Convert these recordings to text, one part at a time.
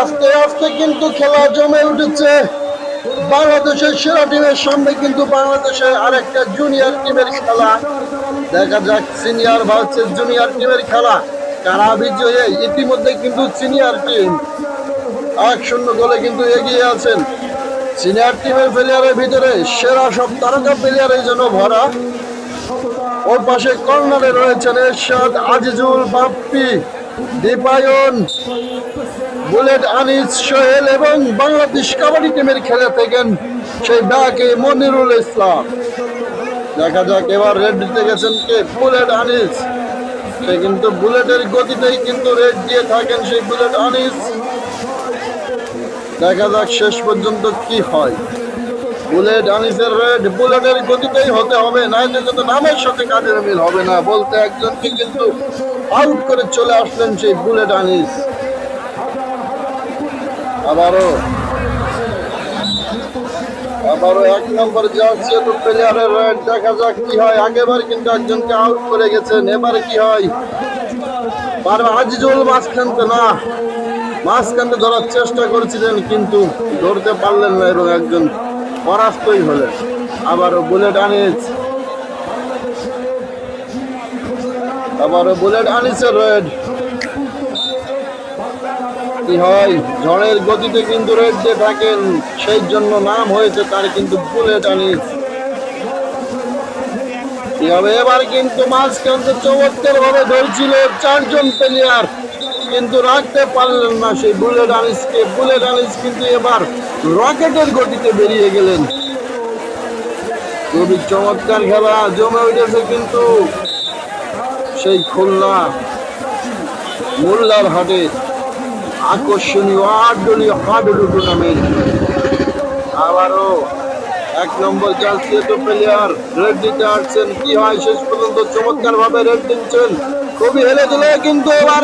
আস্তে আস্তে কিন্তু খেলা জমে উঠেছে। বাংলাদেশের সেরা টিমের সামনে কিন্তু বাংলাদেশের আরেকটা জুনিয়র টিমের খেলা। দেখা যাক সিনিয়র ভার্সেস জুনিয়র টিমের খেলা। কারা বিজয়ী? ইতিমধ্যে কিন্তু সিনিয়র টিম এক শূন্য গোলে কিন্তু এগিয়ে আছেন। সিনিয়র টিমের প্লেয়ারের ভিতরে সেরা সব তারকা প্লেয়ারের জন্য ভরা। ওর পাশে কর্নারে রয়েছেন এরশাদ, আজিজুল বাপ্পি, দীপায়ন। বুলেট আনিস সোহেল এবং বাংলাদেশ কাবাডি টিমের খেলে থাকেন সেই ডাকে মনিরুল ইসলাম। দেখা যাক এবার রেড দিতে গেছেন কে? বুলেট আনিস। সে কিন্তু বুলেটের গতিতেই কিন্তু রেড দিয়ে থাকেন সেই বুলেট আনিস। দেখা যাক শেষ পর্যন্ত কি হয়। বুলেট আনিসের রেড বুলেটের গতিতেই হতে হবে, নাইলে কিন্তু নামের সাথে কাজের মিল হবে না বলতে একজনকে কিন্তু আউট করে চলে আসলেন সেই বুলেট আনিস। আবারও। আবারও এক নম্বর জার্সি তো প্লেয়ারের দেখা যাক কি হয়। আগেবার কিন্তু একজনকে আউট করে গেছেন। এবারে কি হয়? পারবে আজিজুল মাঝখানতে না, মাঝখানতে ধরার চেষ্টা করেছিলেন কিন্তু ধরতে পারলেন না এবং একজন পরাস্তই হলেন। আবারও বুলেট আনিস। আবারও বুলেট আনিসের রেড। কি হয়? ঝড়ের গতিতে কিন্তু রেড থাকেন সেই জন্য নাম হয়েছে তার কিন্তু বুলেট হবে এবার কিন্তু মাঝখানতে চমৎকার ভাবে ধরছিল চারজন প্লেয়ার কিন্তু রাখতে পারলেন না সেই বুলেট আনিসকে। বুলেট আনিস কিন্তু এবার রকেটের গতিতে বেরিয়ে গেলেন। খুবই চমৎকার খেলা, জমে উঠেছে কিন্তু সেই খুলনা, মোল্লার হাটে। আকর্ষণীয় আট দলীয় হাডুডু টুর্নামেন্ট। আবারও এক নম্বর জাতীয় প্লেয়ার, রেড দিতে আসছেন কি হয় শেষ পর্যন্ত চমৎকার ভাবে রেড দিচ্ছেন। খুবই হেলে দিলে কিন্তু এবার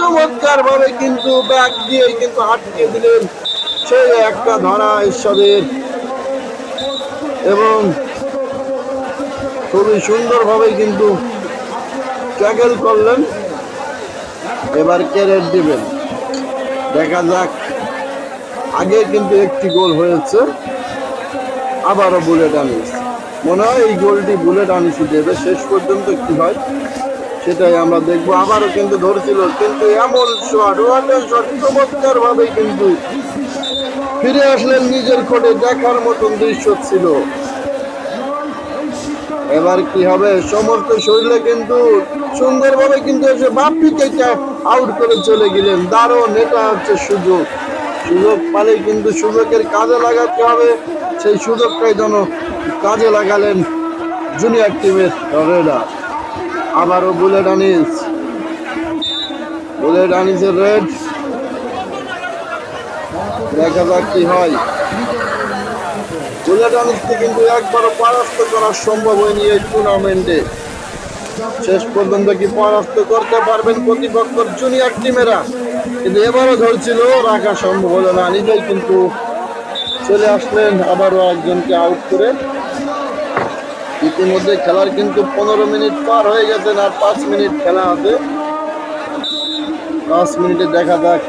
চমৎকার ভাবে কিন্তু ব্যাগ দিয়ে কিন্তু আটকে দিলেন সেই একটা ধরা এরশাদের এবং খুবই সুন্দরভাবে কিন্তু ট্যাকেল করলেন। এবার রেড দিবেন? দেখা যাক। আগে কিন্তু একটি গোল হয়েছে, আবারও বুলেট আনিস। মনে হয় এই গোলটি বুলেট আনিসই দেবে। শেষ পর্যন্ত কি হয় সেটাই আমরা দেখব। আবারও কিন্তু ধরছিল, কিন্তু এমন শট ভাবে কিন্তু ফিরে আসলেন নিজের কোটে দেখার মতন দৃশ্য ছিল। এবার কি হবে? সমস্ত শরীরে কিন্তু সুন্দরভাবে কিন্তু এসে বাপ্পিকে আউট করে চলে গেলেন। দারুণ, এটা হচ্ছে সুযোগ। সুযোগ পালে কিন্তু সুযোগের কাজে লাগাতে হবে। সেই সুযোগটাই যেন কাজে লাগালেন জুনিয়র টিমের রেডার আবারও বুলেট আনিস। বুলেট আনিসের রেড। দেখা যাক কি হয়। বুলেট আনিসকে কিন্তু একবারও পরাস্ত করা সম্ভব হয়নি এই টুর্নামেন্টে শেষ পর্যন্ত কি পরাস্ত করতে পারবেন প্রতিপক্ষ জুনিয়র টিমেরা কিন্তু এবারও ধরছিল, রাখা সম্ভব হলো না। নিজেই কিন্তু চলে আসলেন আবারও একজনকে আউট করে। ইতিমধ্যে খেলার কিন্তু পনেরো মিনিট পার হয়ে গেছেন আর পাঁচ মিনিট খেলা হবে পাঁচ মিনিটে দেখা যাক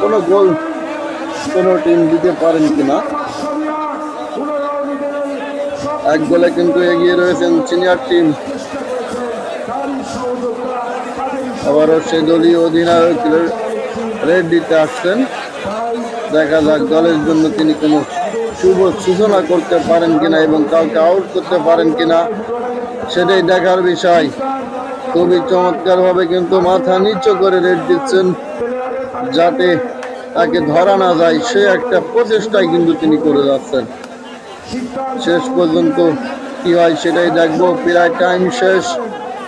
কোনো গোল কোনো টিম দিতে পারেন কিনা। এক গোলে কিন্তু এগিয়ে রয়েছেন সিনিয়র টিম আবারও সে দলীয় অধিনায়ক রেড দিতে আসছেন। দেখা যাক দলের জন্য তিনি কোনো শুভ সূচনা করতে পারেন কিনা এবং কাউকে আউট করতে পারেন কিনা, সেটাই দেখার বিষয়। খুবই চমৎকারভাবে কিন্তু মাথা নিচু করে রেড দিচ্ছেন, যাতে তাকে ধরা না যায়। সে একটা প্রচেষ্টাই কিন্তু তিনি করে যাচ্ছেন। শেষ পর্যন্ত কি হয় সেটাই দেখব। প্রায় টাইম শেষ।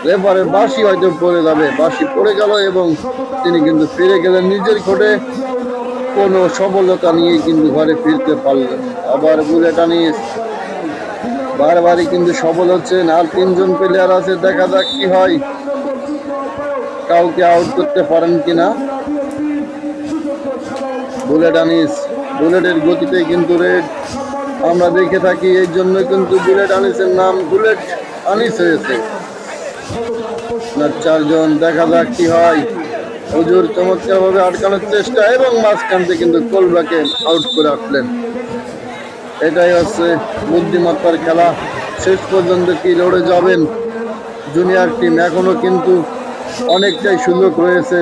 রেফারের বাসি হয়তো পড়ে যাবে বাসি পড়ে গেল এবং তিনি কিন্তু ফিরে গেলেন নিজের কোটে। কোনো সফলতা নিয়ে কিন্তু ঘরে ফিরতে পারলেন আবার বুলেট আনিস বারবারই কিন্তু সফল হচ্ছেন। আর তিনজন প্লেয়ার আছে, দেখা যাক কি হয়। কাউকে আউট করতে পারেন কিনা। বুলেট আনিস, বুলেটের গতিতে কিন্তু রেড আমরা দেখে থাকি এই জন্য কিন্তু বুলেট আনিসের নাম বুলেট আনিস হয়েছে। চারজন, দেখা যাক কি হয়। হুজুর চমৎকার ভাবে আটকানোর চেষ্টা এবং মাঝখান থেকে কিন্তু কোলবাকে আউট করে আসলেন এটাই হচ্ছে বুদ্ধিমত্তার খেলা। শেষ পর্যন্ত কি লড়ে যাবেন? জুনিয়র টিম এখনও কিন্তু অনেকটাই সুযোগ রয়েছে।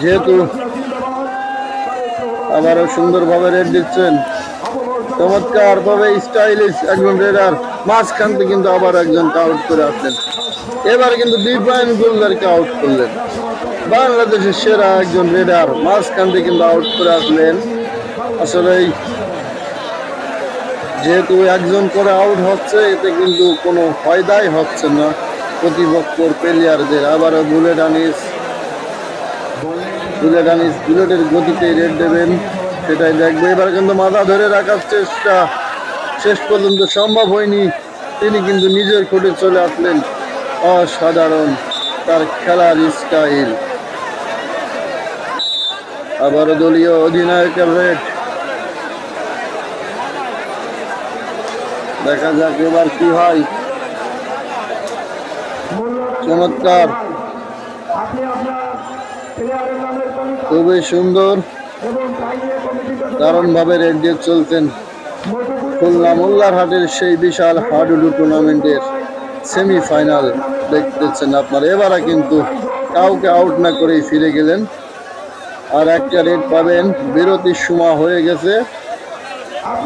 যেহেতু আবারও সুন্দরভাবে রেড দিচ্ছেন। চমৎকার ভাবে স্টাইলিশ একজন রেডার। মাঝখান থেকে কিন্তু আবার একজনকে আউট করে আসলেন। এবার কিন্তু বিপায়ন গুলদারকে আউট করলেন। বাংলাদেশের সেরা একজন রেডার মাঝখান থেকে কিন্তু আউট করে আসলেন। আসলে যেহেতু একজন করে আউট হচ্ছে, এতে কিন্তু কোনো ফায়দাই হচ্ছে না প্রতিপক্ষর প্লেয়ারদের আবারও বুলেট আনিস। বুলেট আনিস, বুলেটের গতিতে রেড দেবেন। সেটাই দেখবে। এবার কিন্তু মাথা ধরে রাখার চেষ্টা। শেষ পর্যন্ত সম্ভব হয়নি। তিনি কিন্তু নিজের কোর্টে চলে আসলেন। অসাধারণ তার খেলার স্টাইল। আবার দলীয় অধিনায়কের রেড দেখা যাক এবার কি হয়। চমৎকার। খুবই সুন্দর। দারুণ ভাবে রেড দিয়ে চলতেন। খুলনা মোল্লার হাটের সেই বিশাল হাডুডু টুর্নামেন্টের সেমিফাইনাল দেখতেছেন আপনারা। এবারে কিন্তু কাউকে আউট না করেই ফিরে গেলেন। আর একটা রেড পাবেন বিরতির সময় হয়ে গেছে।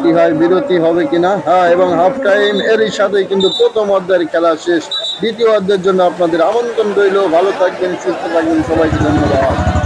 কি হয়, বিরতি হবে কিনা? হ্যাঁ এবং হাফ টাইম এরই সাথে কিন্তু প্রথম অর্ধের খেলা শেষ। দ্বিতীয় অর্ধের জন্য আপনাদের আমন্ত্রণ রইল। ভালো থাকবেন, সুস্থ থাকবেন, সবাইকে ধন্যবাদ।